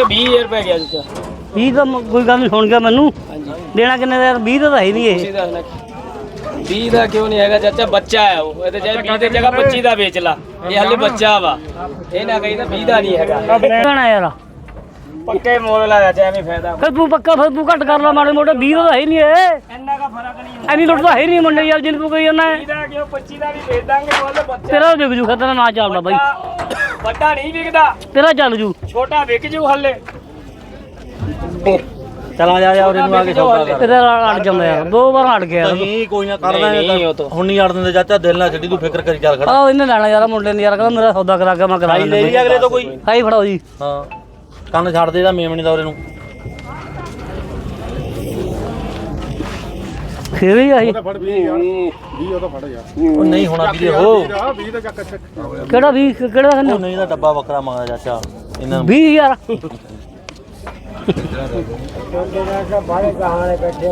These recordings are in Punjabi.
20000 ਰੁਪਏ ਗਿਆ ਜੀ 20 ਦਾ ਮ- ਕੋਈ ਗੱਲ ਨਹੀਂ ਸੁਣ ਗਿਆ ਮੈਨੂੰ। ਹਾਂਜੀ। ਦੇਣਾ ਕਿੰਨੇ ਦਾ ਯਾਰ? 20 ਦਾ ਤਾਂ ਹੈ ਨਹੀਂ ਇਹ। ਤੁਸੀਂ ਦੱਸਣਾ 20 ਦਾ ਕਿਉਂ ਨਹੀਂ ਹੈਗਾ? ਚਾਚਾ ਬੱਚਾ ਹੈ ਉਹ। ਇਹ ਤੇ ਜੇ 20 ਦੀ ਜਗ੍ਹਾ 25 ਦਾ ਵੇਚ ਲਾ। ਇਹ ਹਲੇ ਬੱਚਾ ਵਾ। ਇਹ ਨਾ ਕਹੀ ਤਾਂ 20 ਦਾ ਨਹੀਂ ਹੈਗਾ। ਕਹਿਣਾ ਯਾਰ। ਪੱਕੇ ਮੁੱਲ ਲਾ ਚਾਚਾ ਐਵੇਂ ਫਾਇਦਾ ਫਿਰ ਤੂੰ ਪੱਕਾ ਫਿਰ ਤੂੰ ਘੱਟ ਕਰ ਲਾ ਮਾੜੇ ਮੋਟੇ। 20 ਦਾ ਤਾਂ ਹੈ ਨਹੀਂ ਇਹ। ਇੰਨਾ ਕਾ ਫ਼ਰਕ ਨਹੀਂ ਐਨੀ ਲੁੱਟ ਤਾਂ ਹੈ ਨਹੀਂ ਮੁੰਡੇ ਯਾਰ ਜਿਹਨੂੰ ਤੂੰ ਕਹੀ ਜਾਂਦਾ 20 ਦਾ ਕਿਉਂ 25 ਦਾ ਵੀ ਵੇਚ ਦਾਂਗੇ ਮੁੱਲ ਬੱਚਾ। ਤੇਰਾ ਵਿਕ ਜੂ ਖਤਰਾ ਨਾ ਚੱਲਦਾ ਬਾਈ। ਵੱਡਾ ਨਹੀਂ ਵਿਕਦਾ। ਤੇਰਾ ਚੱਲ ਜੂ। ਛੋਟਾ ਵਿਕ ਜੂ ਹਲੇ। ਚਲਾ ਜਾ ਜਾ ਉਹਨੂੰ ਆ ਕੇ ਸੌਦਾ ਕਰ। ਤੇਰਾ ਅੜ ਜਾਂਦਾ ਯਾਰ ਦੋ ਵਾਰ ਅੜ ਗਿਆ। ਨਹੀਂ ਕੋਈ ਨਾ ਕਰ ਨਹੀਂ। ਹੁਣ ਨਹੀਂ ਅੜ ਦਿੰਦੇ ਚਾਚਾ ਦਿਲ ਨਾਲ ਛੱਡੀ ਤੂੰ ਫਿਕਰ ਕਰੀ ਚੱਲ ਖੜਾ। ਆਹ ਇਹਨੇ ਲੈਣਾ ਯਾਰ ਮੁੰਡੇ ਨੇ ਯਾਰ ਕਹਿੰਦਾ ਮੇਰਾ ਸੌਦਾ ਕਰਾ ਕੇ ਮੈਂ ਕਰਾ ਭਾਈ ਲੈ ਅਗਲੇ ਤੋਂ ਕੋਈ। ਹਾਈ ਫੜਾਓ ਜੀ। ਹਾਂ। ਕੰਨ ਛੱਡ ਦੇ ਇਹਦਾ ਮੇਮਣੀ ਦਾ ਉਹਰੇ ਨੂੰ। ਫੇਰ ਵੀ ਆਹੀ ਉਹ ਨਹੀਂ ਹੋਣਾ ਵੀਰੇ ਉਹ। ਕਿਹੜਾ ਵੀ ਕਿਹੜਾ ਉਹ ਕਹਿੰਦਾ ਨਹੀਂ ਦਾ ਡੱਬਾ ਬੱਕਰਾ ਮੰਗਦਾ ਚਾਚਾ। ਇਹਨਾਂ ਨੂੰ। 20000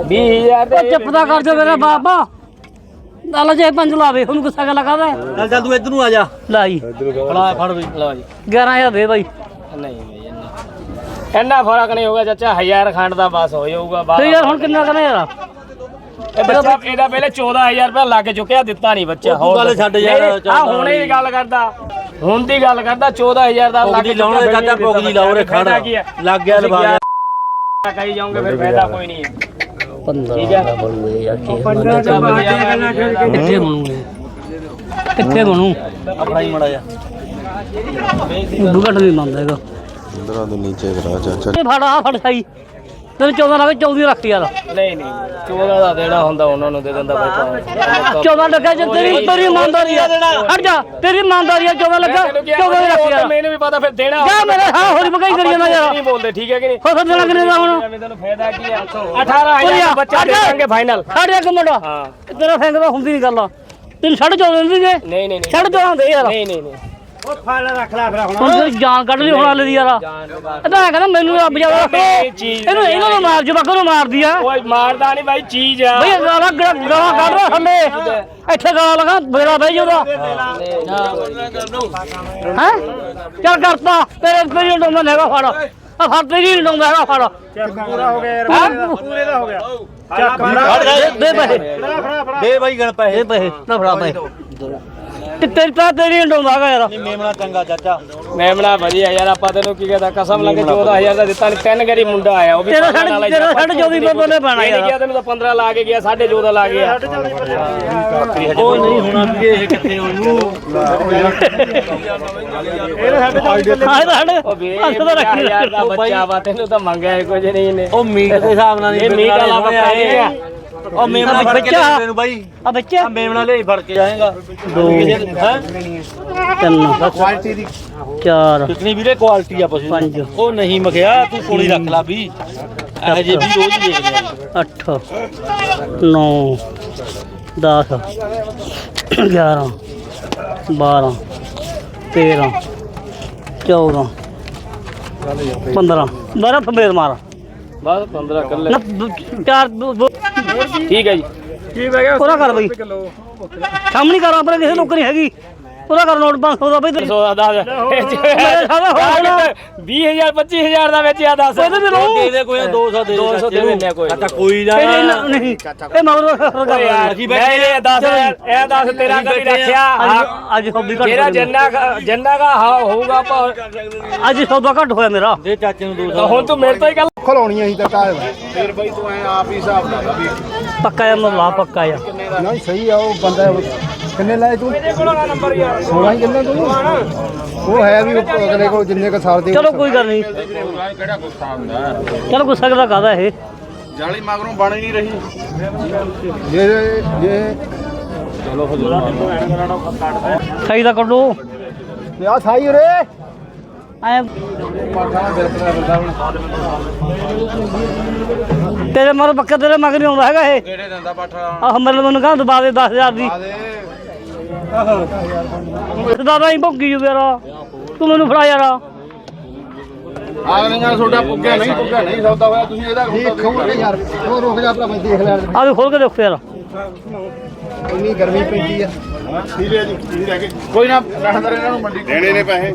20000 ਦੇ ਉਹ ਚੁੱਪ ਤਾਂ ਕਰ ਜਾ ਮੇਰਾ ਬਾਬਾ। ਨਾਲ ਜੇ ਪੰਜ ਲਾਵੇ ਉਹਨੂੰ ਗੁੱਸਾ ਕਰ ਲਗਾਦਾ? ਚੱਲ ਚੱਲ ਤੂੰ ਇੱਧਰ ਨੂੰ ਆ ਜਾ। ਲੈ ਜੀ ਫੜਾ ਫੜ ਵੀ ਲਓ ਜੀ 11000 ਦੇ ਬਾਈ। ਨਹੀਂ ਬਈ ਇੰਨਾ। ਇੰਨਾ ਫ਼ਰਕ ਨਹੀਂ ਹੋਗਾ ਚਾਚਾ 1000 ਖੰਡ ਦਾ ਬਸ ਹੋ ਜਾਊਗਾ ਤੇ ਬਾਹਰ ਯਾਰ ਹੁਣ ਕਿੰਨਾ ਕਰਨਾ ਯਾਰ? ਇਹ ਬੱਚਾ ਇਹਦਾ ਪਹਿਲੇ 14000 ਰੁਪਏ ਲੱਗ ਚੁੱਕਿਆ ਦਿੱਤਾ ਨਹੀਂ ਬੱਚਾ ਉਹ ਤੂੰ ਗੱਲ ਛੱਡ ਯਾਰ, ਆ ਚੱਲ ਹੁਣੇ ਹੀ ਗੱਲ ਕਰਦਾ ਹੁਣ ਦੀ ਗੱਲ ਕਰਦਾ 14000 ਦਾ ਲੱਗ ਪੁੱਗਦੀ ਲਾਉਣੇ ਚੁੱਕਿਆ, ਚਾਚਾ ਫਿਰ ਪੁੱਗਦੀ ਲਾਉ ਰੇ ਖੜ। ਫਾਇਦਾ ਕੀ ਹੈ? ਲੱਗ ਗਿਆ ਤੁਸੀਂ ਲਵਾ ਗਿਆ ਕਹੀ ਜਾਓਗੇ ਫਿਰ ਫਾਇਦਾ ਕੋਈ ਨਹੀਂ। ਹੈ 15 ਠੀਕ ਹੈ। ਦਾ ਬਣੂਏ ਯਾਰ ਕੀ ਚੱਲ ਵਧੀਆ। ਕਿੱਥੇ ਬਣੂਏ ਕਿੱਥੇ ਬਣੂ? ਆਪਣਾ ਹੀ ਮੜਾ ਜਾ ਦੁਗਟ ਨਹੀਂ ਮੰਨਦਾ ਹੈਗਾ। 15 ਦੇ ਨੀਚੇ ਕਰਾ ਚਾਚਾ। ਇਹ ਫੜ ਫੜ ਸਾਈ ਤੈਨੂੰ 14 ਲੱਗੇ 14 ਰੱਖ ਯਾਰ। ਨਹੀਂ ਨਹੀਂ 14 ਦਾ ਦੇਣਾ ਹੁੰਦਾ ਉਹਨਾਂ ਨੂੰ ਦੇ ਦਿੰਦਾ ਬਾਈ 14 ਲੱਗਾ ਜੇ ਤੇਰੀ ਤੇਰੀ ਇਮਾਨਦਾਰੀ ਆ। ਹਟ ਜਾ ਤੇਰੀ ਇਮਾਨਦਾਰੀ ਆ 14 ਲੱਗਾ 14 ਹੀ ਰੱਖ ਯਾਰ। ਮੈਨੂੰ ਵੀ ਪਤਾ ਫਿਰ ਦੇਣਾ ਜਾ ਮੇਰੇ ਹਾਂ ਹੋਰੀ ਬਗਾਈ ਕਰੀ ਜਾਂਦਾ ਯਾਰ। ਨਹੀਂ ਬੋਲਦੇ ਠੀਕ ਹੈ ਕਿ ਨਹੀਂ? ਹੋ ਫਿਰ ਦੇਣਾ ਕਿੰਨੇ ਦਾ ਹੁਣ? ਐਵੇਂ ਤੈਨੂੰ ਫਾਇਦਾ ਕੀ ਹੈ 18000 ਦਾ ਬੱਚਾ ਦੇ ਦਾਂਗੇ ਫਾਈਨਲ ਸਾਡੇ ਇੱਕ ਮੁੰਡਾ ਹਾਂ। ਤੇਰਾ ਫੈਂਕ ਦਾ ਹੁੰਦੀ ਨਹੀਂ ਗੱਲ। ਤੈਨੂੰ ਛੱਡ ਚੋ ਦਿੰਦੇ ਨਹੀਂ ਨਹੀਂ ਨਹੀਂ। ਛੱਡ ਦੋ ਦੇ ਯਾਰ। ਨਹੀਂ ਨਹੀਂ ਨਹੀਂ। ਹੁਣ ਤੇਰੀ ਜਾਨ ਕੱਢ ਲਈ ਹੁਣ ਹਾਲੇ ਦੀ ਯਾਰ। ਇਹ ਤਾਂ ਕਹਿੰਦਾ ਮੈਨੂੰ ਰੱਬ ਜਾ ਨਹੀਂ, ਚੀਜ਼ ਇਹਨੂੰ ਇਹਨਾਂ ਨੂੰ ਮਾਰ ਜਵਾਕਾਂ ਨੂੰ ਮਾਰਦੀ ਆ। ਓਏ ਮਾਰਦਾ ਨਹੀਂ ਬਾਈ ਚੀਜ਼ ਆ। ਬਈ ਗਾਲਾਂ ਗਾਲਾਂ ਕੱਢ ਰਿਹਾ ਥੱਲੇ ਇੱਥੇ ਗਾਲਾਂ ਲਗਾ ਬੇੜਾ ਬਈ ਉਹਦਾ। ਹੈ? ਚੱਲ ਕਰਤਾ। ਤੇਰੇ ਤੇਰੀ ਡੋਂਦਾ ਹੈਗਾ ਫੜ ਆ ਫੜ ਤੇਰੀ ਡੋਂਦਾ ਹੈਗਾ ਫੜ ਪੂਰਾ ਹੋ ਗਿਆ ਪੂਰੇ ਦਾ ਹੋ ਗਿਆ। ਦੇ ਪੈਸੇ। ਦੇ ਬਾਈ ਗਣ ਪੈਸੇ ਦੇ ਪੈਸੇ। ਨਾ ਫੜਾ ਪੈਸੇ। ਤੇ ਤੇਰੀ ਤਾਂ ਤੇਰੀ ਹੈਗਾ ਯਾਰ। ਨਹੀਂ ਮੇਮਣਾ ਚੰਗਾ ਚਾਚਾ। ਮੈਮਣਾ ਵਧੀਆ ਯਾਰ ਆਪਾਂ ਤੈਨੂੰ ਕੀ ਕਹਦਾ ਕਸਮ ਲੱਗੇ 14000 ਦਾ ਦਿੱਤਾ ਨਹੀਂ ਤਿੰਨ ਗਰੀ ਮੁੰਡਾ ਆਇਆ ਉਹ ਵੀ ਤੇਰਾ ਹੀ ਤੇਰਾ ਸਾਢੇ 24 ਰੁਪਏ ਬੋਲੇ ਪਾਣਾ ਯਾਰ। ਗਿਆ ਤੈਨੂੰ ਤਾਂ 15 ਲਾ ਕੇ ਗਿਆ 14.5 ਲਾ ਗਿਆ। ਉਹ ਨਹੀਂ ਹੋਣਾ ਵੀਰੇ ਇਹ ਕਿੱਥੇ ਉਹਨੂੰ ਇਹ ਤਾਂ ਸਾਡੇ ਉਹ ਵੀ ਹੱਥ ਤਾਂ ਰੱਖ ਯਾਰ ਦਾ ਬੱਚਾ ਵਾ ਤੈਨੂੰ ਤਾਂ ਮੰਗਿਆ ਹੀ ਕੁਝ ਨਹੀਂ ਇਹਨੇ। ਉਹ ਮੀਟ ਦੇ ਹਿਸਾਬ ਨਾਲ ਨਹੀਂ ਇਹ ਮੀਟ ਵਾਲਾ ਬੱਕਰਾ ਨਹੀਂ ਆ ਉਹ ਮੇਮਣਾ ਫੜ ਕੇ ਲੈ ਤੈਨੂੰ ਬਾਈ। ਆ ਬੱਚੇ। ਆ ਮੇਮਣਾ ਲੈ ਫੜ ਕੇ ਜਾਏਗਾ। ਦੋ ਹੈ ਤਿੰਨ। ਕੁਆਲਿਟੀ ਦੀ। ਚਾਰ। ਕਿਤਨੀ ਵੀਰੇ ਕੁਆਲਿਟੀ ਆ ਪਸ਼ੂ ਪੰਜ। ਉਹ ਨਹੀਂ ਮਖਿਆ ਤੂੰ ਕੋਲੀ ਰੱਖ ਲਾ ਵੀ। ਇਹ ਜੇ ਵੀ ਰੋਜ਼ ਦੇਖਦੇ। ਆ 8 9 10 11 12 13 14 15 12 ਫੇਰ ਮਾਰ। ਬਸ 15 ਕੱਲੇ। ਨਾ ਚਾਰ ਦੋ- ਠੀਕ ਹੈ ਜੀ। ਕੀ ਪੈ ਗਿਆ ਪੂਰਾ ਕਰ ਬਈ। ਸਾਹਮਣੀ ਕਰ ਆਪਣੇ ਕਿਸੇ ਲੋਕ ਨਹੀਂ ਹੈਗੀ। ਪੂਰਾ ਕਰ ਨੋਟ 500 ਦਾ ਬਈ ਤੇ 100 ਦਾ ਦੱਸ। ਮੇਰੇ ਸਾਹਮਣੇ ਹੋ ਗਿਆ 20000 25000 ਦਾ ਵੇਚਿਆ ਦੱਸ। ਇਹਦੇ ਦੇ ਦੇ। ਕੋਈ 200 ਦੇ 200 ਦੇ ਦਿੰਦੇ ਆ ਕੋਈ। ਚਾਚਾ ਕੋਈ ਨਾ। ਇਹ ਇਹਨਾਂ- ਨਹੀਂ ਇਹ ਮਗਰੋਂ ਕਰ ਓਏ ਯਾਰ ਅਸੀਂ ਮੈਂ ਬੈਠੇ ਇਹ ਦੱਸ ਇਹ ਦੱਸ ਤੇਰਾ ਕਦੀ। ਰੱਖਿਆ? ਅੱਜ ਅੱਜ ਸੌਦੀ ਘੱਟ ਹੋਈ। ਜਿੰਨਾ ਕੁ- ਜਿੰਨਾ ਦਾ ਹੋਊਗਾ ਭਾਅ ਅੱਜ ਸੌਦਾ ਘੱਟ ਹੋਇਆ ਮੇਰਾ। ਦੇ ਚਾਚੇ ਨੂੰ 200 ਤਾਂ ਹੁਣ ਤੂੰ ਮੇਰੇ ਤੋਂ ਹੀ ਗੱਲ ਖਲਾਉਣੀਆਂ ਸੀ ਤਾਂ ਕਾਹ ਪੱਕਾ ਜਾਂ ਲਾ ਪੱਕਾ ਜਾਂ ਨਹੀਂ ਸਹੀ ਆ ਉਹ ਬੰਦਾ ਕਿੰਨੇ ਲਾਏ ਤੂੰ? ਮੇਰੇ ਕੋਲ ਆ ਨੰਬਰ ਯਾਰ। 16 ਹੀ ਕਿੰਨੇ ਤੂੰ? ਉਹ ਹੈ ਵੀ ਉਹ ਅਗਲੇ ਕੋਲ ਜਿੰਨੇ ਕ ਸਾਲ ਦੇ ਚਲੋ ਕੋਈ ਗੱਲ ਨਹੀਂ। ਚਲੋ ਗੁੱਸਾ ਕਰਦਾ ਕਾਦਾ ਇਹ? ਜੇ ਜੇ ਸਹੀ ਦਾ ਕੱਢੋ। ਤੇ ਆ ਸਾਈ ਰੇ ਐ ਤੇਰੇ ਮਰ ਬੱਕਾ ਤੇਰੇ ਮਗਰ ਨਹੀਂ ਆਉਂਦਾ ਹੈਗਾ ਇਹ। ਕਿਹੜੇ ਦੰਦਾ ਪਾਠਾ? ਆਹ ਮੇਰੇ ਮੈਨੂੰ ਕਹਿੰਦਾ ਦਬਾ ਦੇ 10000 ਦੀ। ਦਾਦਾ ਹੀ ਭੁੱਗੀ ਜੂ ਯਾਰ। ਤੂੰ ਮੈਨੂੰ ਫੜਾ ਯਾਰ। ਨਾਲ ਤੁਹਾਡਾ ਪੁੱਗਿਆ ਨਹੀਂ ਪੁੱਗਿਆ ਨਹੀਂ ਸੌਦਾ ਹੋਇਆ ਤੁਸੀਂ ਇਹਦਾ ਦੇਖੋ ਯਾਰ ਉਹ ਰੁਕ ਜਾ ਭਰਾ ਮੈਂ ਦੇਖ ਲੈਣ। ਦੇ। ਆ ਵੀ ਖੋਲ ਕੇ ਦੇਖੋ ਯਾਰ। ਇੰਨੀ ਗਰਮੀ ਪੈਂਦੀ ਆ। ਠੀਕ ਹੈ ਜੀ ਠੀਕ ਹੈ ਕੋਈ ਨਾ ਰਹਿਣ ਦੇ ਇਹਨਾਂ ਨੂੰ ਮੰਡੀ ਦੇਣੇ ਨੇ ਪੈਸੇ।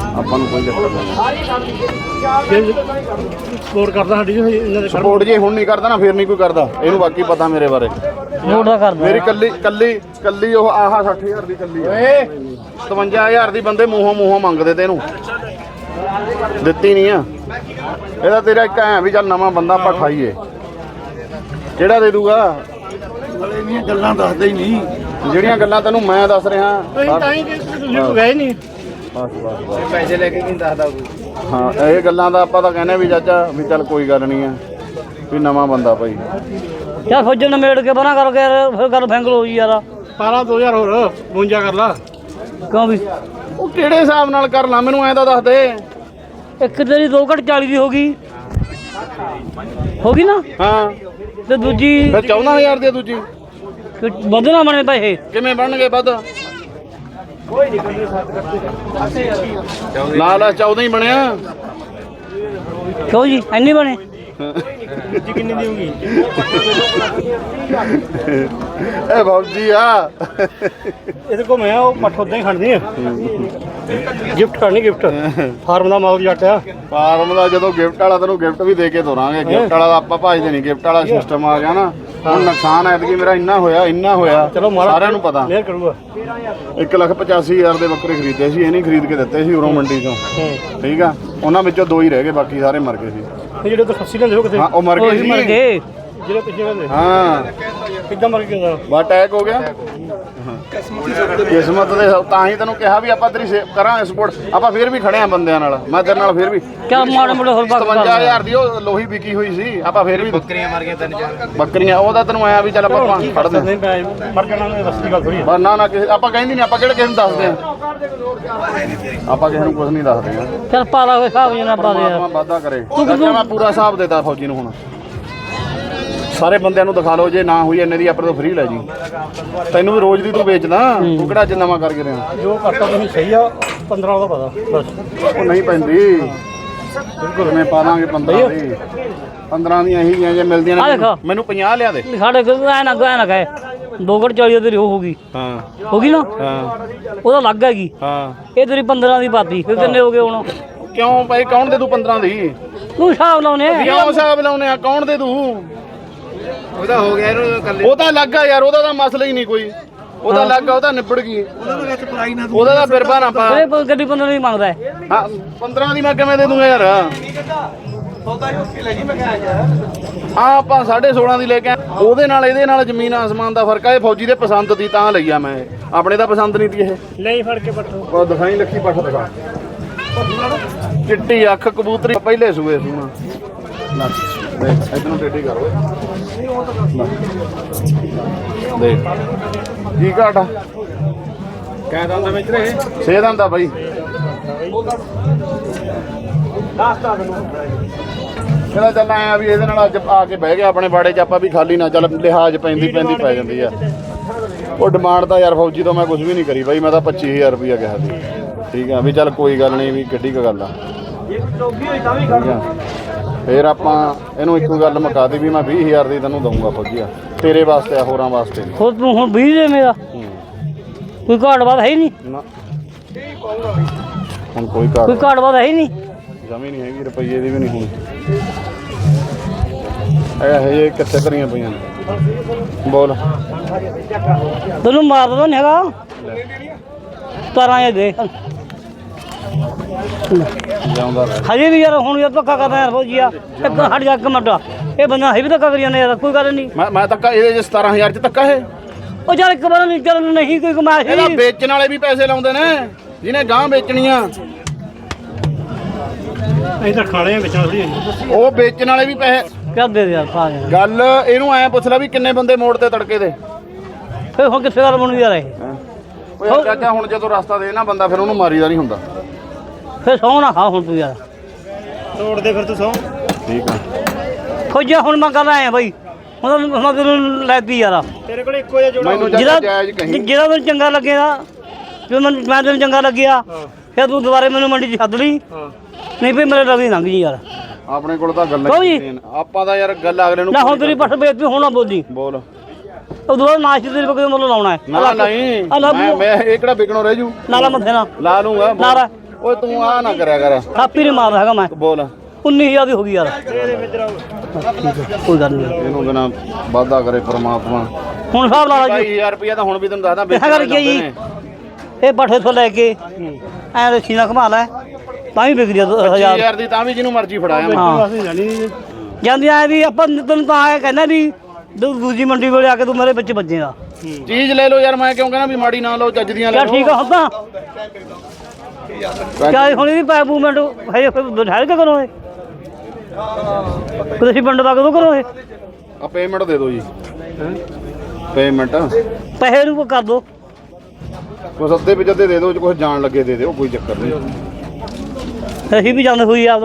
ਆਪਾਂ ਨੂੰ ਕੋਈ ਚੱਕਰ ਨਹੀਂ। ਸਪੋਰਟ ਕਰਦਾ ਸਾਡੀ ਜੀ ਇਹਨਾਂ ਦੇ ਸਪੋਰਟ ਜੇ ਹੁਣ ਨਹੀਂ ਕਰਦਾ ਨਾ ਫਿਰ ਨਹੀਂ ਕੋਈ ਕਰਦਾ। ਇਹਨੂੰ ਬਾਕੀ ਪਤਾ ਮੇਰੇ ਬਾਰੇ। ਨੋਟ ਦਾ ਕਰਦਾ। ਮੇਰੀ ਕੱਲੀ ਕੱਲੀ ਕੱਲੀ ਉਹ ਆਹ 60000 ਦੀ ਕੱਲੀ ਓਏ। 57000 ਦੀ ਬੰਦੇ ਮੂੰਹੋਂ ਮੂੰਹੋਂ ਮੰਗਦੇ ਤੇ ਇਹਨੂੰ। ਦਿੱਤੀ ਨਹੀਂ ਆ। ਇਹਦਾ ਤੇਰਾ ਇੱਕ ਐ ਵੀ ਚੱਲ ਨਵਾਂ ਬੰਦਾ ਆਪਾਂ ਖਾਈਏ। ਕਿਹੜਾ ਦੇ ਦੂਗਾ? ਇਹਨੀਆਂ ਗੱਲਾਂ ਦੱਸਦੇ ਹੀ ਨਹੀਂ। ਜਿਹੜੀਆਂ ਗੱਲਾਂ ਤੈਨੂੰ ਮੈਂ ਦੱਸ ਰਿਹਾ। ਤਾਂ ਹੀ ਤੁਸੀਂ ਗਏ ਨਹੀਂ। ਬਸ ਬਸ ਬਸ। ਪੈਸੇ ਲੈ ਕੇ ਕੀ ਦੱਸਦਾ ਹਾਂ ਇਹ ਗੱਲਾਂ ਦਾ ਆਪਾਂ ਤਾਂ ਕਹਿੰਦੇ ਵੀ ਚਾਚਾ ਵੀ ਚੱਲ ਕੋਈ ਗੱਲ ਨਹੀਂ ਆ ਵੀ ਨਵਾਂ ਬੰਦਾ ਭਾਈ। ਯਾਰ ਫੌਜ ਨੇ ਮੇੜ ਕੇ ਬਣਾ ਕਰਕੇ ਯਾਰ ਫਿਰ ਗੱਲ ਫੈਂਗਲ ਹੋਈ ਯਾਰ। 12 2000 ਹੋਰ 52 ਕਰ ਲਾ। ਕਿਉਂ ਵੀ? ਉਹ ਕਿਹੜੇ ਹਿਸਾਬ ਨਾਲ ਕਰ ਲਾ ਮੈਨੂੰ ਐਂ ਤਾਂ ਦੱਸ ਦੇ। ਇੱਕ ਤੇਰੀ 2 ਘਟ 40 ਦੀ ਹੋ ਗਈ। ਹੋ ਗਈ ਨਾ? ਹਾਂ। ਤੇ ਦੂਜੀ ਫਿਰ 14000 ਦੀ ਦੂਜੀ। ਵਧਣਾ ਬਣੇ ਪੈਸੇ। ਕਿਵੇਂ ਬਣਨਗੇ ਵੱਧ? ਲਾ ਲਾ 14 ਹੀ ਬਣਿਆ। ਕਿਉਂ ਜੀ? ਐਨੀ ਬਣੇ? ਇਹ ਬਾਬਜੀ ਆ। ਇਹਦੇ ਕੋ ਮੈਂ ਉਹ ਪੱਠ ਉਦਾਂ ਹੀ ਆ। ਗਿਫਟ ਕਰਨੀ ਗਿਫਟ। ਫਾਰਮ ਦਾ ਮਾਲ ਜੱਟ ਆ। ਫਾਰਮ ਦਾ ਜਦੋਂ ਗਿਫਟ ਵਾਲਾ ਤੈਨੂੰ ਗਿਫਟ ਵੀ ਦੇ ਕੇ ਤੋਰਾਂਗੇ। ਗਿਫਟ ਵਾਲਾ ਆਪਾਂ ਭਾਜਦੇ ਨਹੀਂ। ਗਿਫਟ ਵਾਲਾ ਸਿਸਟਮ ਆ ਗਿਆ ਨਾ। ਹੁਣ ਨੁਕਸਾਨ ਐਤਕੀ ਮੇਰਾ ਇੰਨਾ ਹੋਇਆ ਇੰਨਾ ਹੋਇਆ ਚਲੋ ਮਾਰਾ ਸਾਰਿਆਂ ਨੂੰ ਪਤਾ। ਕਲੀਅਰ ਕਰੂਗਾ। 185000 ਦੇ ਬੱਕਰੇ ਖਰੀਦੇ ਸੀ ਇਹ ਨਹੀਂ ਖਰੀਦ ਕੇ ਦਿੱਤੇ ਸੀ ਉਰੋਂ ਮੰਡੀ ਤੋਂ ਠੀਕ ਆ? ਉਹਨਾਂ ਵਿੱਚੋਂ ਦੋ ਹੀ ਰਹਿ ਗਏ ਬਾਕੀ ਸਾਰੇ ਮਰ ਗਏ ਸੀ। ਜਿਹੜੇ ਤਾਂ ਖੱਸੀ ਲੈਂਦੇ ਹੋ ਕਿਤੇ ਹਾਂ ਉਹ ਮਰ ਗਏ ਮਰ ਸੀ। ਗਏ। ਜਿਹੜੇ ਪਿੱਛੇ ਲੈਂਦੇ ਹਾਂ। ਕਿੱਦਾਂ ਮਰ ਗਏ ਵਾ ਅਟੈਕ ਹੋ ਗਿਆ। ਕਿਸਮਤ ਦੇ ਤਾਂ ਹੀ ਤੈਨੂੰ ਕਿਹਾ ਵੀ ਆਪਾਂ ਤੇਰੀ ਸੇ- ਕਰਾਂਗੇ ਸਪੋਰਟ ਆਪਾਂ ਫੇਰ ਵੀ ਖੜੇ ਆ ਬੰਦਿਆਂ ਨਾਲ। ਮੈਂ ਤੇਰੇ ਨਾਲ ਫੇਰ ਵੀ ਕਿਆ ਮਾੜੇ ਮੋੜੇ ਹੋਰ ਬਾਕੀ 57000 ਦੀ ਉਹ ਲੋਹੀ ਵਿਕੀ ਹੋਈ ਸੀ ਆਪਾਂ ਫੇਰ ਵੀ ਬੱਕਰੀਆਂ ਮਰ ਗਈਆਂ ਤਿੰਨ ਚਾਰ। ਬੱਕਰੀਆਂ ਉਹਦਾ ਤੈਨੂੰ ਆਇਆ ਵੀ ਚੱਲ ਆਪਾਂ ਨਹੀਂ ਪੈ ਮਰ ਜਾਣਾ ਨੇ ਰਸਤੀ ਗੱਲ ਥੋੜੀ ਪਰ ਨਾ ਨਾ ਕਿਸੇ ਆਪਾਂ ਕਹਿੰਦੀ ਨਹੀਂ ਆਪਾਂ ਕਿਹੜੇ ਕਿਸੇ ਨੂੰ ਦੱਸਦੇ ਆ? ਆਪਾਂ ਕਿਸੇ ਨੂੰ ਕੁਝ ਨਹੀਂ ਦੱਸਦੇ ਆ। ਚੱਲ ਪਾਲਾ ਹੋਏ ਹਿਸਾਬ ਜਨਾ ਪਾ ਦੇ ਯਾਰ। ਪਰਮਾਤਮਾ ਵਾਦਾ ਕਰੇ ਮੈਂ ਪੂਰਾ ਹਿਸਾਬ ਦੇਤਾ ਫੌਜੀ ਨੂੰ ਹੁਣ। ਸਾਰੇ ਬੰਦਿਆਂ ਨੂੰ ਦਿਖਾ ਲਓ ਜੇ ਨਾ ਹੋਈ ਇੰਨੇ ਦੀ ਆਪਣੇ ਤੋਂ ਫ੍ਰੀ ਲੈ ਜੀ। ਤੈਨੂੰ ਵੀ ਰੋਜ਼ ਦੀ ਤੂੰ ਵੇਚਦਾ ਤੂੰ ਕਿਹੜਾ ਅੱਜ ਨਵਾਂ ਕਰਕੇ ਰਿਹਾ ਜੋ ਕਰਤਾ ਤੁਸੀਂ ਸਹੀ ਆ 15 ਦਾ ਪਤਾ ਬਸ। ਉਹ ਨਹੀਂ ਪੈਂਦੀ। ਬਿਲਕੁਲ ਮੈਂ ਪਾ ਦਾਂਗੇ 15 ਦੀ। 15 ਦੀਆਂ ਇਹੀ ਜੀਆਂ ਜੇ ਮਿਲਦੀਆਂ ਨੇ। ਮੈਨੂੰ 50 ਲਿਆ ਦੇ। ਸਾਡੇ ਕੋਲ ਐ ਨਾ ਐ ਨਾ ਕਹੇ ਦੋ ਘਟ 40 ਤੇਰੀ ਉਹ ਹੋ ਗਈ। ਹਾਂ। ਹੋ ਗਈ ਨਾ? ਹਾਂ। ਉਹਦਾ ਲੱਗ ਹੈਗੀ। ਹਾਂ। ਇਹ ਤੇਰੀ 15 ਦੀ ਪਾਤੀ ਫਿਰ ਕਿੰਨੇ ਹੋ ਗਏ ਹੁਣ? ਕਿਉਂ ਭਾਈ ਕੌਣ ਦੇ ਦੂ 15 ਦੀ? ਤੂੰ ਹਿਸਾਬ ਲਾਉਨੇ ਕਿਉਂ ਹਿਸਾਬ ਲਾਉਨੇ ਆ? ਕੌਣ ਦੇ ਦੂ? ਉਹਦਾ ਹੋ ਗਿਆ ਇਹਨੂੰ ਕੱਲੇ ਉਹਦਾ ਲੱਗਾ ਯਾਰ ਉਹਦਾ ਤਾਂ ਮਸਲਾ ਹੀ ਨਹੀਂ ਕੋਈ। ਉਹਦਾ ਲੱਗਾ ਉਹਦਾ ਨਿਬੜ ਗਈ। ਉਹਦਾ ਤਾਂ ਬਿਰਬਾ ਨਾ ਪਾ। ਇਹ ਪ- ਗੱਡੀ 15 ਦੀ ਮੰਗਦਾ ਹੈ। ਹਾਂ 15 ਦੀ ਮੈਂ ਕਿਵੇਂ ਦੇ ਦੂੰਗਾ ਯਾਰ? ਹਾਂ ਆਪਾਂ 16.5 ਦੀ ਲੈ ਕੇ ਆਏ। ਉਹਦੇ ਨਾਲ ਇਹਦੇ ਨਾਲ ਜ਼ਮੀਨ ਆਸਮਾਨ ਦਾ ਫ਼ਰਕ ਆ ਇਹ ਫੌਜੀ ਦੇ ਪਸੰਦ ਦੀ ਤਾਂ ਲਈ ਆ ਮੈਂ। ਇਹ। ਆਪਣੇ ਦਾ ਪਸੰਦ ਨਹੀਂ ਤੀ ਇਹ। ਲੈ ਫੜ ਕੇ ਪੱਠੋ। ਉਹ ਦਿਖਾਈ ਲੱਖੀ ਪੱਠ ਦਿਖਾ। ਚਿੱਟੀ ਅੱਖ ਕਬੂਤਰੀ ਪਹਿਲੇ ਸੂਏ ਸੂਣਾ। ਲੈ ਇਧਰੋਂ ਟੇਢੀ ਕਰ ਓਏ। ਲੈ। ਦੇਖ। ਕੀ ਘਾਟਾ ਕਹਿ ਦੰਦਾ ਵਿੱਚ ਰਹੇ ਸੇ ਦੰਦਾ ਬਾਈ। ਇਹਦਾ ਚੱਲ ਆਇਆ ਵੀ ਇਹਦੇ ਨਾਲ ਅੱਜ ਆ ਕੇ ਬਹਿ ਗਿਆ ਆਪਣੇ ਬਾੜੇ 'ਚ ਆਪਾਂ ਵੀ ਖਾਲੀ ਨਾ ਚੱਲ ਲਿਹਾਜ਼ ਪੈਂਦੀ ਪੈਂਦੀ ਪੈ ਜਾਂਦੀ ਆ। ਉਹ ਡਿਮਾਂਡ ਤਾਂ ਯਾਰ ਫੌਜੀ ਤੋਂ ਮੈਂ ਕੁਝ ਵੀ ਨਹੀਂ ਕਰੀ ਬਾਈ ਮੈਂ ਤਾਂ 25000 ਰੁਪਇਆ ਕਿਹਾ ਸੀ। ਠੀਕ ਆ ਵੀ ਚੱਲ ਕੋਈ ਗੱਲ ਨਹੀਂ ਵੀ ਕਿੱਡੀ ਕੁ ਗੱਲ ਆ। ਠੀਕ ਆ। ਫੇਰ ਆਪਾਂ ਇਹਨੂੰ ਇੱਕੋ ਗੱਲ ਮੁਕਾ ਦੀ ਵੀ ਮੈਂ 20000 ਦੀ ਤੈਨੂੰ ਦਊਂਗਾ ਫੌਜੀਆ। ਤੇਰੇ ਵਾਸਤੇ ਆ ਹੋਰਾਂ ਵਾਸਤੇ ਨਹੀਂ। ਤੂੰ ਹੁਣ 20 ਦੇ ਮੇਰਾ। ਕੋਈ ਘਾਟ ਬਾਤ ਹੈ ਹੀ ਨਹੀਂ? ਨਾ। ਹੁਣ ਕੋਈ ਕੋਈ ਘਾਟ ਬਾਤ ਹੈ ਹੀ ਨਹੀਂ? ਜਮੀ ਨਹੀਂ ਹੈਗੀ ਰੁਪਈਏ ਦੀ ਵੀ ਨਹੀਂ ਹੁਣ। ਇਹ ਇਹ ਕਿੱਥੇ ਧਰੀਆਂ ਪਈਆਂ ਨੇ। ਬੋਲ। ਤੈਨੂੰ ਮਾਰਦਾ ਤਾਂ ਨਹੀਂ ਹੈਗਾ। ਤਾਰਾਂ ਇਹ ਦੇ ਹਜੇ ਵੀ ਯਾਰ ਹੁਣ ਯਾਰ ਧੱਕਾ ਕਰਦਾ ਯਾਰ ਫੌਜੀਆ ਇੱਕ ਹਟ ਜਾ ਇੱਕ ਮਿੰਟ। ਇਹ ਬੰਦਾ ਹੈ ਵੀ ਧੱਕਾ ਕਰੀ ਜਾਂਦਾ ਯਾਰ ਕੋਈ ਗੱਲ ਨਹੀਂ। ਮੈਂ ਮੈਂ ਤੱਕਾ ਇਹਦੇ ਚ 17000 ਚ ਤੱਕਾ ਇਹ। ਉਹ ਚੱਲ ਇੱਕ ਵਾਰ ਨਹੀਂ ਚੱਲ ਨਹੀਂ ਕੋਈ ਕਮਾਇਆ ਇਹਦਾ ਸੀ ਵੇਚਣ ਵਾਲੇ ਵੀ ਪੈਸੇ ਲਾਉਂਦੇ ਨੇ ਜਿਹਨੇ ਗਾਂ ਵੇਚਣੀਆਂ। ਅਸੀਂ ਤਾਂ ਖਾਣੇ ਆ ਵੇਚਣ ਵਾਲੀ ਉਹ ਵੇਚਣ ਵਾਲੇ ਵੀ ਪੈਸੇ ਕਿਆ ਦੇ ਦੇ ਯਾਰ ਖਾ ਜਾ ਗੱਲ ਇਹਨੂੰ ਐ ਪੁੱਛ ਲੈ ਵੀ ਕਿੰਨੇ ਬੰਦੇ ਮੋੜ ਤੇ ਤੜਕੇ ਦੇ। ਫੇ ਹੁਣ ਕਿੱਥੇ ਗੱਲ ਬਣੂ ਯਾਰ ਇਹ? ਓਏ ਯਾਰ ਚਾਚਾ ਹੁਣ ਜਦੋਂ ਰਸਤਾ ਦੇ ਨਾ ਬੰਦਾ ਫਿਰ ਉਹਨੂੰ ਮਾਰੀਦਾ ਨਹੀਂ ਹੁੰਦਾ। ਫੇ ਸੌ ਨਾ ਖਾ ਹੁਣ ਤੂੰ ਯਾਰ। ਤੋੜ ਦੇ ਫਿਰ ਤੂੰ ਸੌ। ਠੀਕ ਆ। ਖੋਜਿਆ ਹੁਣ ਮੈਂ ਗੱਲ ਆਇਆ ਬਾਈ। ਹੁਣ ਹੁਣ ਤੈਨੂੰ ਲੈਤੀ ਯਾਰ। ਤੇਰੇ ਕੋਲ ਇੱਕੋ ਜਿਹਾ ਜੋੜਾ ਮੈਨੂੰ ਜਿਹੜਾ ਚਾਚਾ ਜਾਇਜ਼ ਕਹੀਂ। ਜਿਹੜਾ ਮੈਨੂੰ ਚੰਗਾ ਲੱਗੇਗਾ ਜੋ ਮੈਨੂੰ ਮੈਂ ਤੈਨੂੰ ਚੰਗਾ ਲੱਗਿਆ ਫਿਰ ਤੂੰ ਦੁਬਾਰੇ ਮੈਨੂੰ ਮੰਡੀ 'ਚ ਸੱਦ ਲਈ। ਨਹੀਂ ਵੀ ਮੇਰੇ ਰਵੀ ਲੰਘ ਜੀ ਯਾਰ। ਆਪਣੇ ਕੋਲ ਤਾਂ ਗੱਲਾਂ ਕੋਈ। ਹੀ ਨਹੀਂ ਆਪਾਂ ਤਾਂ ਯਾਰ ਗੱਲ ਅਗਲੇ ਨੂੰ ਨਾ ਹੁਣ ਤੇਰੀ ਪੱਠ ਵੇਚ ਹੁਣ ਬੋਲੀ। ਬੋਲ। ਉਹ ਦੁਬਾਰਾ ਨਾਸ਼ ਤੇਰੇ ਕੋਲ ਮੁੱਲ ਲਾਉਣਾ ਹੈ। ਨਾ ਨਹੀਂ। ਲੈ ਮੈਂ ਮੈਂ ਇਹ ਕਿਹੜਾ ਵਿਕਣੋਂ ਰਹਿ ਜੂ? ਨਾਲਾ ਮੱਥੇ ਨਾ ਲਾ ਲੂੰਗਾ ਬੋਲ। ਲਾ। ਓਏ ਤੂੰ ਆ ਨਾ ਕਰਿਆ ਕਰ। ਥਾਪੀ ਨਹੀਂ ਮਾਰਦਾ ਹੈਗਾ ਮੈਂ। ਬੋਲ। 19000 ਦੀ ਹੋ ਗਈ ਯਾਰ। ਕੋਈ ਗੱਲ ਨਹੀਂ ਇਹਨੂੰ ਬਿਨਾ ਵਾਦਾ ਕਰੇ ਪ੍ਰਮਾਤਮਾ। ਹੁਣ ਹਿਸਾਬ ਲਾ ਲਾ ਜੀ। 25000 ਰੁਪਇਆ ਤਾਂ ਹੁਣ ਵੀ ਤੈਨੂੰ ਦੱਸਦਾ ਕਿਹਾ ਕਰ ਜੀ। ਇਹ ਪੱਠੇ ਤੋਂ ਲੈ ਕੇ ਐ ਰੱਸੀ ਨਾਲ ਘਮਾ ਲੈ। ਤਾਂ ਵੀ ਵਿਕ ਗਿਆ 1000 25000 ਦੀ ਤਾਂ ਵੀ ਜਿਹਨੂੰ ਮਰਜ਼ੀ ਫੜਾਇਆ ਮੈਂ ਜਾਂਦੀ ਆਏ ਵੀ ਆਪਾਂ ਤੈਨੂੰ ਤਾਂ ਆਏ ਕਹਿੰਦਾ ਵੀ ਦੂਜੀ ਮੰਡੀ ਕੋਲੇ ਆ ਕੇ ਤੂੰ ਮੇਰੇ ਵਿੱਚ ਵੱਜੇਗਾ। ਚੀਜ਼ ਲੈ ਲਓ ਯਾਰ ਮੈਂ ਕਿਉਂ ਕਹਿੰਦਾ ਵੀ ਮਾੜੀ ਨਾ ਲਓ ਚੱਜ ਦੀਆਂ ਲੈ ਲਓ। ਠੀਕ ਆ ਹੁੰਦਾ ਕਿਆ ਇਹ ਹੁਣ ਇਹਦੀ ਪੈ ਮੂਵਮੈਂਟ ਹੈ ਫਿਰ ਠਹਿਰ ਕੇ ਕਰੋ ਇਹ ਤੁਸੀਂ ਪਿੰਡ ਦਾ ਕਦੋਂ ਕਰੋ ਇਹ ਆ ਪੇਮੈਂਟ ਦੇ ਦਿਓ ਜੀ। ਪੇਮੈਂਟ ਪੈਸੇ ਨੂੰ ਕਰ ਦੋ। ਕੁਛ ਅੱਧੇ ਵਿੱਚ ਅੱਧੇ ਦੇ ਦਿਓ ਕੁਝ ਜਾਣ ਲੱਗੇ ਦੇ ਦਿਓ ਕੋਈ ਚੱਕਰ ਨਹੀਂ। ਅਸੀਂ ਵੀ ਜਾਂਦੇ ਹੋਈ ਆ